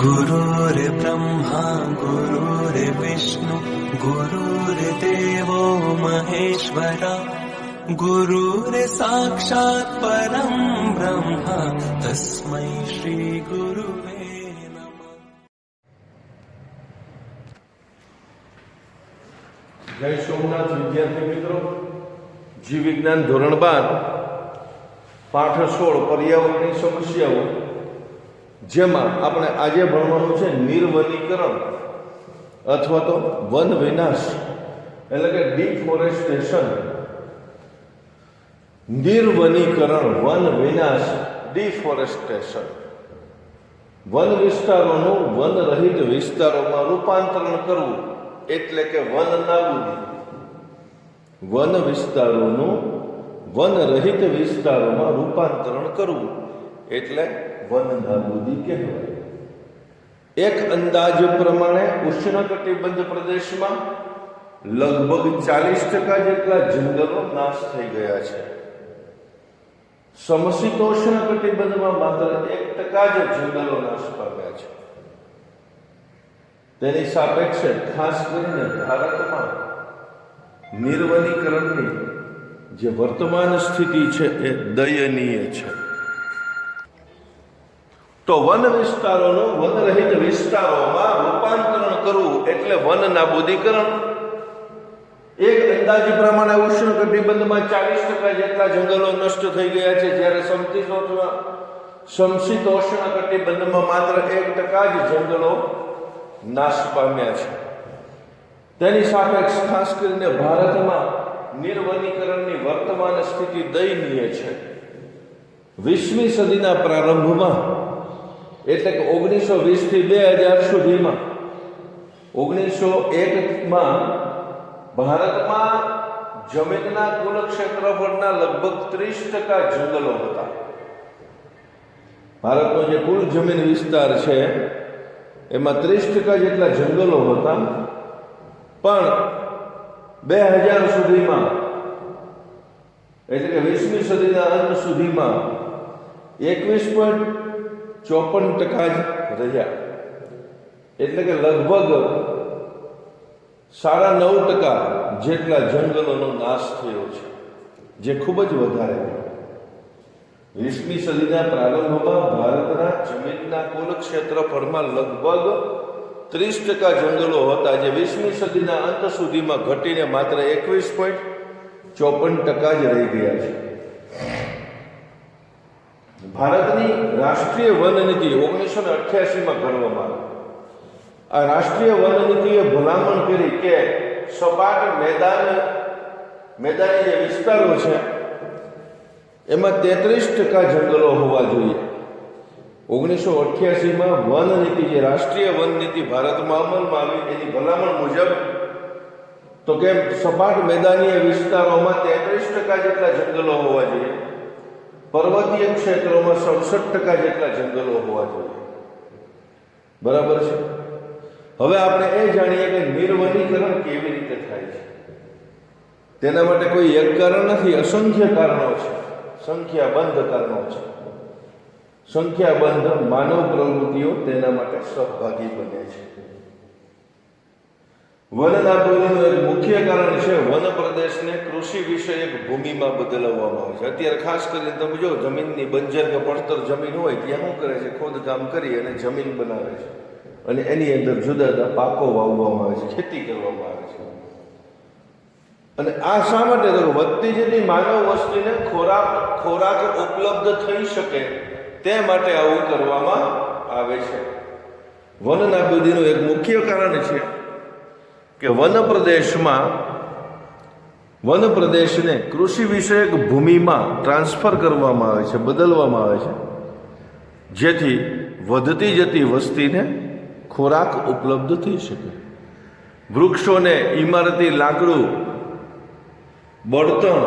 गुरुर्ब्रह्मा गुरुर्विष्णु गुरुर्देवो महेश्वरा गुरुर्साक्षात् परम् ब्रह्म तस्मै श्रीगुरुवे नमः જય સોમનાથ વિદ્યાર્થી મિત્રો જીવ વિજ્ઞાન ધોરણ બાર પાઠ સોળ પર્યાવરણની સમસ્યાઓ જેમાં આપણે આજે ભણવાનું છે નિર્વનીકરણ અથવા તો વન વિનાશ, એટલે કે ડિફોરેસ્ટેશન. નિર્વનીકરણ, વન વિનાશ, ડિફોરેસ્ટેશન. વન વિસ્તારોનું વનરહિત વિસ્તારોમાં રૂપાંતરણ કરવું, એટલે કે વન નાબૂદી. વન વિસ્તારોનું વનરહિત વિસ્તારોમાં રૂપાંતરણ કરવું, એટલે વન નાબૂદી કહેવાય. એક અંદાજ પ્રમાણે ઉષ્ણકટિબંધ પ્રદેશમાં લગભગ ચાલીસ ટકા જેટલા જંગલો નાશ થઈ ગયા છે. સમશીતોષ્ણ કટિબંધમાં માત્ર એક ટકા જ જંગલો નાશ પામ્યા છે. તેની સાપેક્ષે ખાસ કરીને ભારતમાં નિર્વનીકરણની જે વર્તમાન સ્થિતિ છે એ દયનીય છે. તો વન વિસ્તારોનું, વનરહિત વિસ્તારોમાં રૂપાંતરણ કરવું એટલે વન નાબૂદીકરણ એક અંદાજ પ્રમાણે ઉષ્ણ કટિબંધમાં ચાલીસ ટકા જેટલા જંગલો નષ્ટ થઈ ગયા છે. જ્યારે સમશીતોષ્ણ સમશીતોષ્ણ કટિબંધમાં માત્ર એક ટકા જ જંગલો નાશ પામ્યા છે. તેની સાપેક્ષ ખાસ કરીને ભારતમાં નિર્વનીકરણની વર્તમાન સ્થિતિ દયનીય છે. વીસમી સદીના પ્રારંભમાં એટલે કે ઓગણીસો વીસથી બે હજાર સુધીમાં, ઓગણીસો એકમાં ભારતમાં જમીનના કુલ ક્ષેત્રફળના લગભગ ત્રીસ ટકા જંગલો હતા. ભારતનો જે કુલ જમીન વિસ્તાર છે, એમાં ત્રીસ ટકા જેટલા જંગલો હતા. પણ બે હજાર સુધીમાં, એટલે કે વીસમી સદીના અંત સુધીમાં, એકવીસ પોઈન્ટ ચોપન ટકા જ રહ્યા. એટલે કે લગભગ સાડા નવ ટકા જેટલા જંગલોનો નાશ થયો છે, જે ખૂબ જ વધારે. વીસમી સદીના પ્રારંભમાં ભારતના જમીનના કુલ ક્ષેત્રફળમાં લગભગ ત્રીસ ટકા જંગલો હતા, જે વીસમી સદીના અંત સુધીમાં ઘટીને માત્ર એકવીસ પોઈન્ટ ચોપન ટકા જ રહી ગયા છે. ભારતની રાષ્ટ્રીય વન નીતિ ઓગણીસો ને અઠ્યાસીમાં ઘડવામાં આવી. આ રાષ્ટ્રીય વન નીતિએ ભલામણ કરી કે સપાટ મેદાન મેદાની જે વિસ્તારો છે, એમાં તેત્રીસ ટકા જંગલો હોવા જોઈએ. ઓગણીસો અઠ્યાસીમાં વન નીતિ જે રાષ્ટ્રીય વન નીતિ ભારતમાં અમલમાં આવી, એની ભલામણ મુજબ, તો કે સપાટ મેદાનીય વિસ્તારોમાં તેત્રીસ ટકા જેટલા જંગલો હોવા જોઈએ? પર્વતીય ક્ષેત્રોમાં સડસઠ ટકા જેટલા જંગલો હોવા જોઈએ. બરાબર છે? હવે આપણે એ જાણીએ કે નિર્વનીકરણ કેવી રીતે થાય છે. તેના માટે કોઈ એક કારણ નથી, અસંખ્ય કારણો છે. સંખ્યાબંધ કારણો છે. સંખ્યાબંધ માનવ પ્રવૃત્તિઓ તેના માટે સહભાગી બને છે. વન નાબૂદીનું એક મુખ્ય કારણ છે વન પ્રદેશને કૃષિ વિષયક ભૂમિમાં બદલવામાં આવે છે. અત્યારે ખાસ કરીને તમે જો જમીનની બંજર કે પડતર જમીન હોય, ત્યાં શું કરે છે? ખોદકામ કરી અને જમીન બનાવે છે. અને એની અંદર જુદા જુદા પાકો વાવવામાં આવે છે, ખેતી કરવામાં આવે છે. અને આ શા માટે વધતી જતી માનવ વસ્તીને ખોરાક ખોરાક ઉપલબ્ધ થઈ શકે તે માટે આવું કરવામાં આવે છે. વન નાબૂદીનું એક મુખ્ય કારણ છે કે વન પ્રદેશમાં વન પ્રદેશને કૃષિ વિષયક ભૂમિમાં ટ્રાન્સફર કરવામાં આવે છે, બદલવામાં આવે છે, જેથી વધતી જતી વસ્તીને ખોરાક ઉપલબ્ધ થઈ શકે. વૃક્ષોને ઇમારતી લાકડું, બળતણ,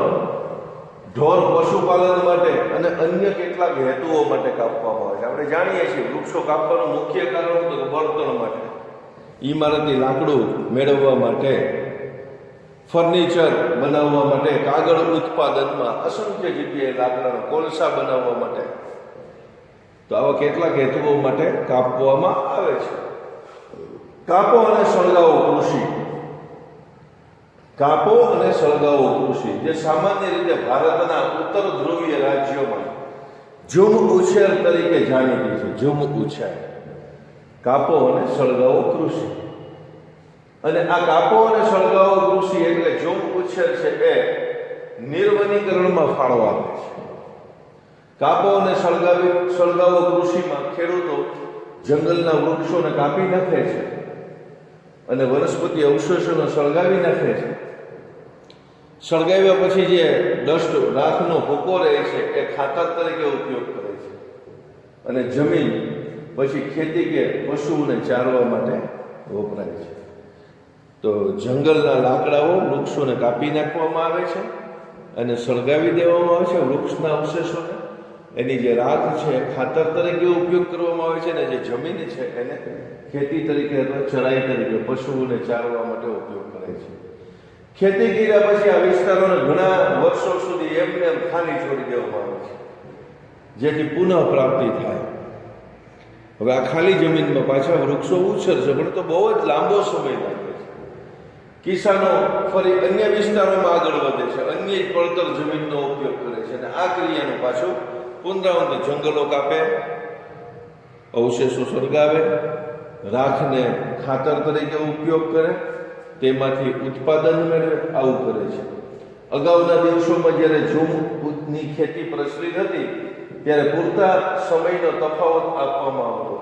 ઢોર પશુપાલન માટે અને અન્ય કેટલાક હેતુઓ માટે કાપવામાં આવે છે. આપણે જાણીએ છીએ વૃક્ષો કાપવાનું મુખ્ય કારણ હતું બળતણ માટે. ઇમારતી લાકડું મેળવવા માટે, ફર્નિચર બનાવવા માટે, કાગળ ઉત્પાદનમાં અસંખ્ય જગ્યાએ લાકડાનો કોલસા બનાવવા માટે. તો આવા કેટલાક હેતુઓ માટે કાપવામાં આવે છે. કાપો અને સળગાવો કૃષિ. કાપો અને સળગાવો કૃષિ, જે સામાન્ય રીતે ભારતના ઉત્તર ધ્રુવીય રાજ્યોમાં ઝૂમ ઉછેર તરીકે જાણીતી છે. ઝૂમ ઉછેર. કાપો અને સળગાવો કૃષિ. અને આ કાપો અને સળગાવો કૃષિ એટલે જો ઉછેર છે એ નિર્વનીકરણમાં ફાળો આપે છે. કાપો અને સળગાવી, સળગાવો કૃષિમાં ખેડૂતો જંગલના વૃક્ષોને કાપી નાખે છે અને વનસ્પતિ અવશેષોને સળગાવી નાખે છે. સળગાવ્યા પછી જે ડસ્ટ, રાખનો ભૂકો રહે છે એ ખાતર તરીકે ઉપયોગ કરે છે. અને જમીન પછી ખેતી કે પશુઓને ચારવા માટે વપરાય છે. તો જંગલના લાકડાઓ વૃક્ષોને કાપી નાખવામાં આવે છે અને સળગાવી દેવામાં આવે છે વૃક્ષના અવશેષોને. એની જે રાખ છે, ખાતર તરીકે ઉપયોગ કરવામાં આવે છે અને જે જમીન છે એને ખેતી તરીકે અથવા ચરાઈ તરીકે પશુઓને ચારવા માટે ઉપયોગ કરે છે. ખેતી કર્યા પછી આ વિસ્તારોને ઘણા વર્ષો સુધી એમને એમ ખાલી છોડી દેવામાં આવે છે. જેથી પુનઃ પ્રાપ્તિ થાય. હવે આ ખાલી જમીનમાં પાછા વૃક્ષો ઉછરશે પણ તો બહુ જ લાંબો સમય લાગે છે. કિસાનો ફરી અન્ય વિસ્તારોમાં આગળ વધે છે, અન્ય પડતર જમીનનો ઉપયોગ કરે છે અને આ ક્રિયાનો પાછું પુનરાવર્તન જંગલો કાપે, અવશેષો સળગાવે, રાખને ખાતર તરીકે ઉપયોગ કરે, તેમાંથી ઉત્પાદન મેળવે, આવું કરે છે. અગાઉના દિવસોમાં જ્યારે ઝૂમની ખેતી પ્રચલિત હતી ત્યારે પૂરતા સમયનો તફાવત આપવામાં આવતો.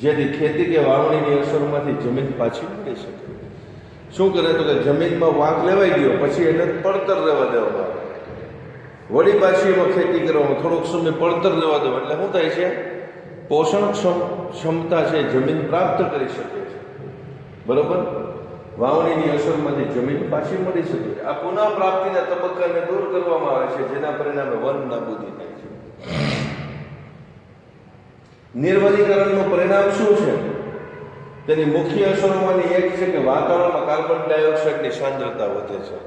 જેથી ખેતી કે વાવણીની અસરમાંથી જમીન પાછી મળી શકે. શું કરે તો કે જમીનમાં વાંક લેવાઈ ગયો, પછી એને પડતર રહેવા દેવામાં આવે. વળી પાછી એમાં ખેતી કરવામાં થોડોક સમય પડતર રહેવા દો એટલે શું થાય છે? પોષણ ક્ષમ ક્ષમતા છે, જમીન પ્રાપ્ત કરી શકે છે. બરોબર? વાવણીની અસરમાંથી જમીન પાછી મળી શકે આ પુનઃ પ્રાપ્તિના તબક્કાને દૂર કરવામાં આવે છે, જેના પરિણામે વન નાબૂદી થાય છે. નિર્વનીકરણનું પરિણામ શું છે? તેની મુખ્ય અસરોમાંની એક છે કે વાતાવરણમાં કાર્બન ડાયોક્સાઇડની સાંદ્રતા વધે છે.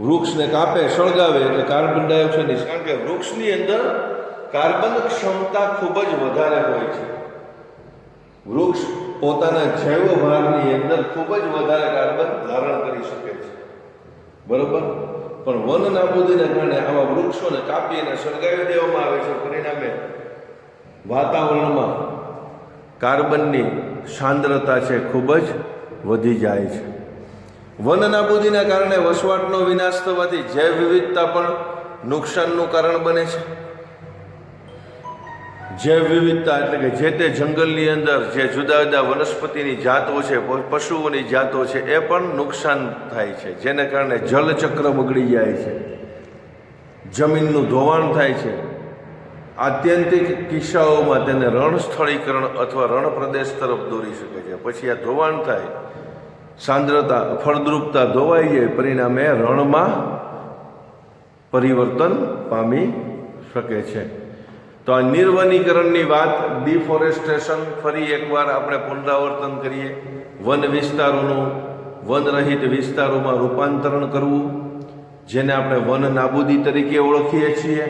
વૃક્ષને કાપે, સળગાવે એટલે કાર્બન ડાયોક્સાઇડની કારણ કે વૃક્ષની અંદર કાર્બન ક્ષમતા ખૂબ જ વધારે હોય છે. વૃક્ષ પોતાના જૈવ ભારની અંદર ખૂબ જ વધારે કાર્બન ધારણ કરી શકે છે. બરોબર? પણ વન નાબૂદીને કારણે આવા વૃક્ષોને કાપી અને સળગાવી દેવામાં આવે છે. પરિણામે વાતાવરણમાં કાર્બનની સાંદ્રતા છે ખૂબ જ વધી જાય છે. વન નાબૂદીના કારણે વસવાટનો વિનાશ થવાથી જૈવ વિવિધતા પણ નુકસાનનું કારણ બને છે. જૈવ વિવિધતા એટલે કે જે તે જંગલની અંદર જે જુદા જુદા વનસ્પતિની જાતો છે પશુઓની જાતો છે, એ પણ નુકસાન થાય છે. જેને કારણે જલચક્ર બગડી જાય છે. જમીનનું ધોવાણ થાય છે. આત્યંતિક કિસ્સાઓમાં તેને રણસ્થળીકરણ અથવા રણ પ્રદેશ તરફ દોરી શકે છે. પછી આ ધોવાણ થાય. સાંદ્રતા, ફળદ્રુપતા ધોવાઈ જાય. પરિણામે રણમાં પરિવર્તન પામી શકે છે. તો આ નિર્વનીકરણની વાત ડિફોરેસ્ટેશન ફરી એકવાર આપણે પુનરાવર્તન કરીએ. વન વિસ્તારોનું વનરહિત વિસ્તારોમાં રૂપાંતરણ કરવું, જેને આપણે વન નાબૂદી તરીકે ઓળખીએ છીએ.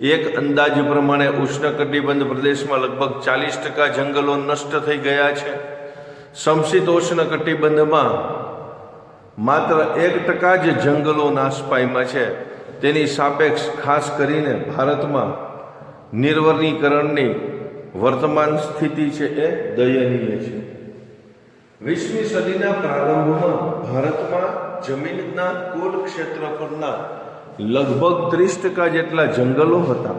એક અંદાજ પ્રમાણે ઉષ્ણકટિબંધ પ્રદેશમાં લગભગ ચાલીસ ટકા જંગલો નષ્ટ થઈ ગયા છે. સમશીતોષ્ણ કટિબંધમાં માત્ર એક ટકા જ જંગલો નાશ છે. તેની સાપેક્ષ ખાસ કરીને ભારતમાં નિર્વનીકરણની વર્તમાન સ્થિતિ છે એ દયનીય છે. વીસમી સદીના પ્રારંભમાં ભારતમાં જમીનના કુલ ક્ષેત્રફળના લગભગ ત્રીસ ટકા જેટલા જંગલો હતા.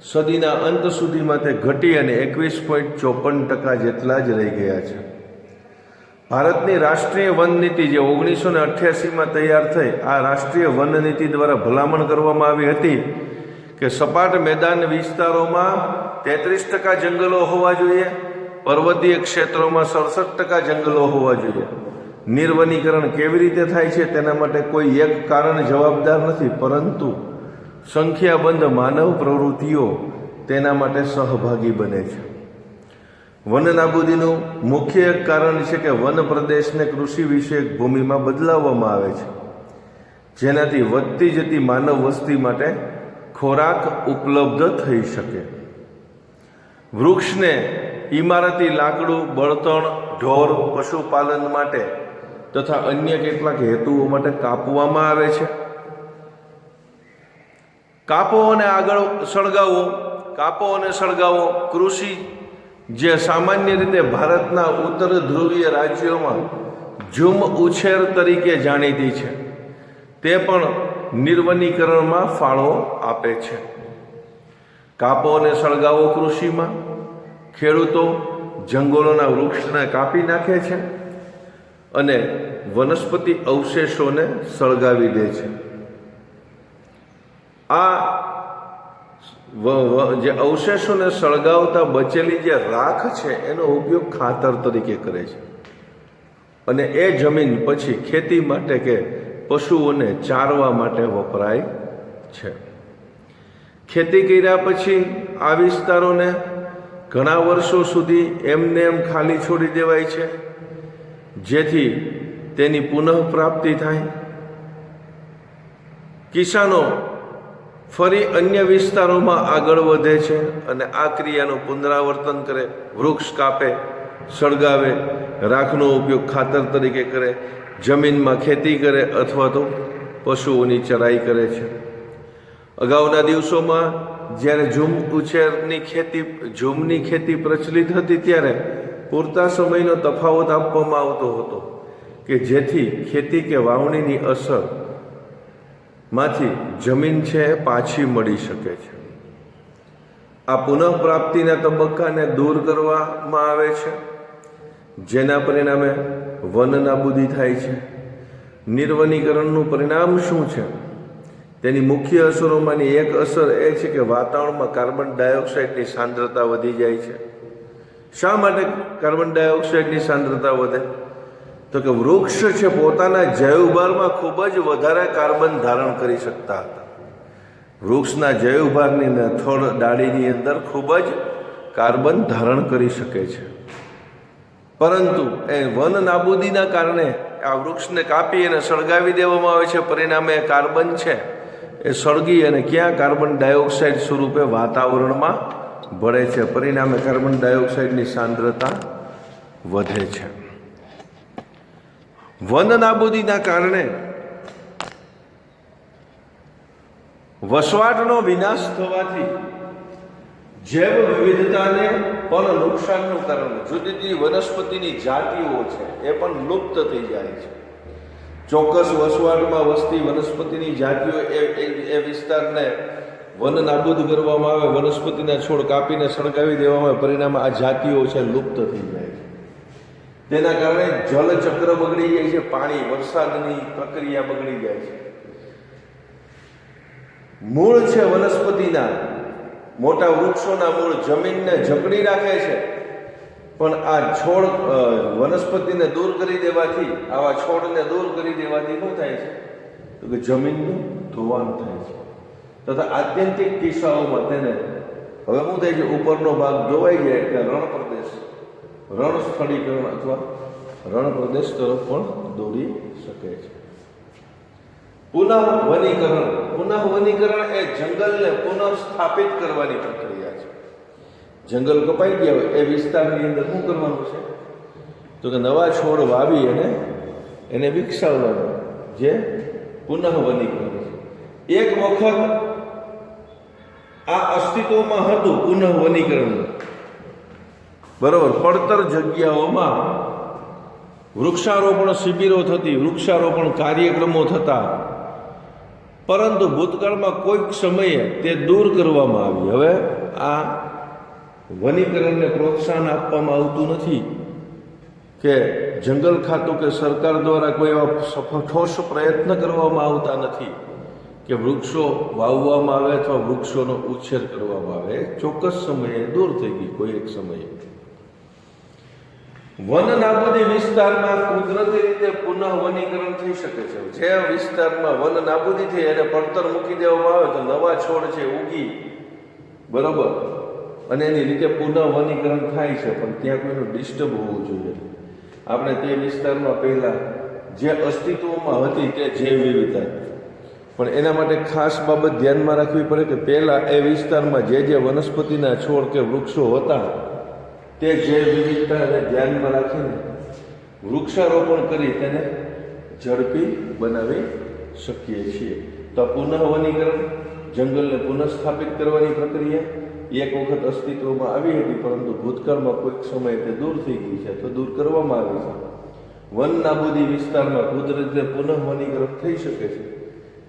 સદીના અંત સુધીમાં તે ઘટી અને એકવીસ પોઈન્ટ ચોપન ટકા જેટલા જ રહી ગયા છે. ભારતની રાષ્ટ્રીય વન નીતિ જે ઓગણીસો ને અઠ્યાસીમાં તૈયાર થઈ, આ રાષ્ટ્રીય વન નીતિ દ્વારા ભલામણ કરવામાં આવી હતી કે સપાટ મેદાન વિસ્તારોમાં તેત્રીસ ટકા જંગલો હોવા જોઈએ, પર્વતીય ક્ષેત્રોમાં સડસઠ ટકા જંગલો હોવા જોઈએ. નિર્વનીકરણ કેવી રીતે થાય છે તેના માટે કોઈ એક કારણ જવાબદાર નથી, પરંતુ સંખ્યાબંધ માનવ પ્રવૃત્તિઓ તેના માટે સહભાગી બને છે. વન નાબૂદીનું મુખ્ય એક કારણ છે કે વન પ્રદેશને કૃષિ વિષયક ભૂમિમાં બદલાવવામાં આવે છે. જેનાથી વધતી જતી માનવ વસ્તી માટે ખોરાક ઉપલબ્ધ થઈ શકે. વૃક્ષને ઇમારતી લાકડું, બળતણ, ઢોર, પશુપાલન માટે તથા અન્ય કેટલાક હેતુઓ માટે કાપવામાં આવે છે. કાપો અને આગળ સળગાવો. કાપો અને સળગાવો કૃષિ જે સામાન્ય રીતે ભારતના ઉત્તર ધ્રુવીય રાજ્યોમાં ઝૂમ ઉછેર તરીકે જાણીતી છે. તે પણ નિર્વનીકરણમાં ફાળો આપે છે. કાપો અને સળગાવો કૃષિમાં, ખેડૂતો જંગલોના વૃક્ષને કાપી નાખે છે અને વનસ્પતિ અવશેષોને સળગાવી દે છે. આ જે અવશેષોને સળગાવતા બચેલી જે રાખ છે એનો ઉપયોગ ખાતર તરીકે કરે છે. અને એ જમીન પછી ખેતી માટે કે પશુઓને ચારવા માટે વપરાય છે. ખેતી કર્યા પછી આ વિસ્તારોને ઘણા વર્ષો સુધી એમને એમ ખાલી છોડી દેવાય છે, જેથી તેની પુનઃપ્રાપ્તિ થાય. કિસાનો ફરી અન્ય વિસ્તારોમાં આગળ વધે છે અને આ ક્રિયાનું પુનરાવર્તન કરે, વૃક્ષ કાપે, સળગાવે, રાખનો ઉપયોગ ખાતર તરીકે કરે જમીનમાં ખેતી કરે અથવા તો પશુઓની ચરાઈ કરે છે. અગાઉના દિવસોમાં જ્યારે ઝૂમ ઉછેરની ખેતી, ઝૂમની ખેતી પ્રચલિત હતી ત્યારે પૂરતા સમયનો તફાવત આપવામાં આવતો હતો કે જેથી ખેતી કે વાવણીની અસરમાંથી જમીન છે પાછી મળી શકે છે. આ પુનઃપ્રાપ્તિના તબક્કાને દૂર કરવામાં આવે છે. જેના પરિણામે વન નાબૂદી થાય છે. નિર્વનીકરણનું પરિણામ શું છે? તેની મુખ્ય અસરોમાંની એક અસર એ છે કે વાતાવરણમાં કાર્બન ડાયોક્સાઇડની સાંદ્રતા વધી જાય છે. શા માટે કાર્બન ડાયોક્સાઇડની સાંદ્રતા વધે? તો કે વૃક્ષ છે પોતાના જૈવભારમાં ખૂબ જ વધારે કાર્બન ધારણ કરી શકતા હતા. વૃક્ષના જૈવભારની થડ ડાળીની અંદર ખૂબ જ કાર્બન ધારણ કરી શકે છે. પરંતુ એ વન નાબૂદીના કારણે આ વૃક્ષને કાપી અને સળગાવી દેવામાં આવે છે. પરિણામે કાર્બન છે. એ સળગી અને ક્યાં કાર્બન ડાયોક્સાઇડ સ્વરૂપે વાતાવરણમાં ભળે છે? પરિણામે કાર્બન ડાયોક્સાઇડની સાંદ્રતા વધે છે. વન નાબૂદીના કારણે વસવાટનો વિનાશ થવાથી જૈવ વિવિધતાને પણ નુકસાનનું કારણ જુદી જુદી વનસ્પતિની જાતિઓ છે, એ પણ લુપ્ત થઈ જાય છે. ચોક્કસ વસવાટમાં વસતી વનસ્પતિની જાતિઓ એ, એ- વિસ્તારને વન નાબૂદ કરવામાં આવે, વનસ્પતિના છોડ કાપીને સળગાવી દેવામાં આવે, પરિણામે આ જાતિઓ છે લુપ્ત થઈ જાય છે. તેના કારણે જલચક્ર બગડી જાય છે, પાણી વરસાદની પ્રક્રિયા બગડી જાય છે. મૂળ છે વનસ્પતિના મોટા વૃક્ષોના મૂળ જમીનને જકડી રાખે છે. પણ આ છોડ વનસ્પતિને દૂર કરી દેવાથી, આવા છોડને દૂર કરી દેવાથી શું થાય છે? તો કે જમીનનું ધોવાણ થાય છે. તથા આત્યંતિક કિસ્સાઓમાં તેને હવે શું થાય છે? ઉપરનો ભાગ ધોવાઈ જાય એટલે રણ પ્રદેશ, રણ સ્થળીકરણ અથવા રણ પ્રદેશ તરફ પણ દોરી શકે છે. પુનઃ વનીકરણ પુનઃ વનીકરણ એ જંગલને પુનઃ સ્થાપિત કરવાની પ્રક્રિયા છે. જંગલ કપાઈ ગયા હોય, એ વિસ્તારની અંદર શું કરવાનું છે? તો કે નવા છોડ વાવી અને એને વિકસાવવાનું, જે પુનઃ વનીકરણ છે. એક વખત આ અસ્તિત્વમાં હતું પુનઃ વનીકરણ બરોબર, પડતર જગ્યાઓમાં વૃક્ષારોપણ શિબિરો થતી, વૃક્ષારોપણ કાર્યક્રમો થતા પરંતુ ભૂતકાળમાં કોઈક સમયે તે દૂર કરવામાં આવી. હવે આ વનીકરણને પ્રોત્સાહન આપવામાં આવતું નથી કે જંગલ ખાતું કે સરકાર દ્વારા કોઈ એવા ઠોસ પ્રયત્ન કરવામાં આવતા નથી કે વૃક્ષો વાવવામાં આવે અથવા વૃક્ષોનો ઉછેર કરવામાં આવે. ચોક્કસ સમયે દૂર થઈ ગઈ કોઈ એક સમયે. વન નાબૂદી વિસ્તારમાં કુદરતી રીતે પુનઃ વનીકરણ થઈ શકે છે. જે વિસ્તારમાં વન નાબૂદી થઈ એને પડતર મૂકી દેવામાં આવે તો નવા છોડ છે, ઉગી. બરોબર? અને એની રીતે પુનઃ વનીકરણ થાય છે, પણ ત્યાં કોઈનું ડિસ્ટર્બ હોવું જોઈએ. આપણે તે વિસ્તારમાં પહેલા જે અસ્તિત્વમાં હતી તે જૈવ વિવિધતા પણ એના માટે ખાસ બાબત ધ્યાનમાં રાખવી પડે કે પહેલાં એ વિસ્તારમાં જે જે વનસ્પતિના છોડ કે વૃક્ષો હતા તે જૈવ વિવિધતાને ધ્યાનમાં રાખીને વૃક્ષારોપણ કરી તેને ઝડપી બનાવી શકીએ છીએ. તો પુનઃ વનીકરણ, જંગલને પુનઃસ્થાપિત કરવાની પ્રક્રિયા એક વખત અસ્તિત્વમાં આવી હતી, પરંતુ ભૂતકાળમાં કોઈક સમયે તે દૂર થઈ ગઈ છે, તો દૂર કરવામાં આવી છે. વન નાબૂદી વિસ્તારમાં કુદરતે પુનઃ વનીકરણ થઈ શકે છે,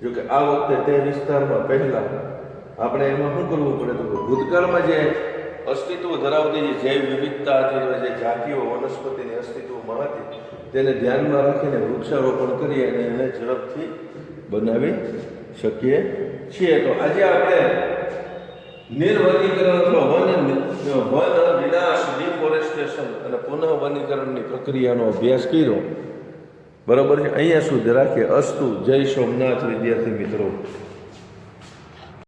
જોકે આ વખતે તે વિસ્તારમાં પહેલાં આપણે એમાં શું કરવું પડે તો કે ભૂતકાળમાં જે અસ્તિત્વ ધરાવતી જે જૈવ વિવિધતા હતી જે જાતિઓ વનસ્પતિની અસ્તિત્વમાં હતી તેને ધ્યાનમાં રાખીને વૃક્ષારોપણ કરી અને એને ઝડપથી બનાવી શકીએ છીએ. તો આજે આપણે નિર્વનીકરણ અથવા વન વન વિનાશ ડિફોરેસ્ટેશન અને પુનઃ વનીકરણની પ્રક્રિયાનો અભ્યાસ કર્યો. બરાબર છે? અહીંયા સુધી રાખીએ. અસ્તુ. જય સોમનાથ, વિદ્યાર્થી મિત્રો.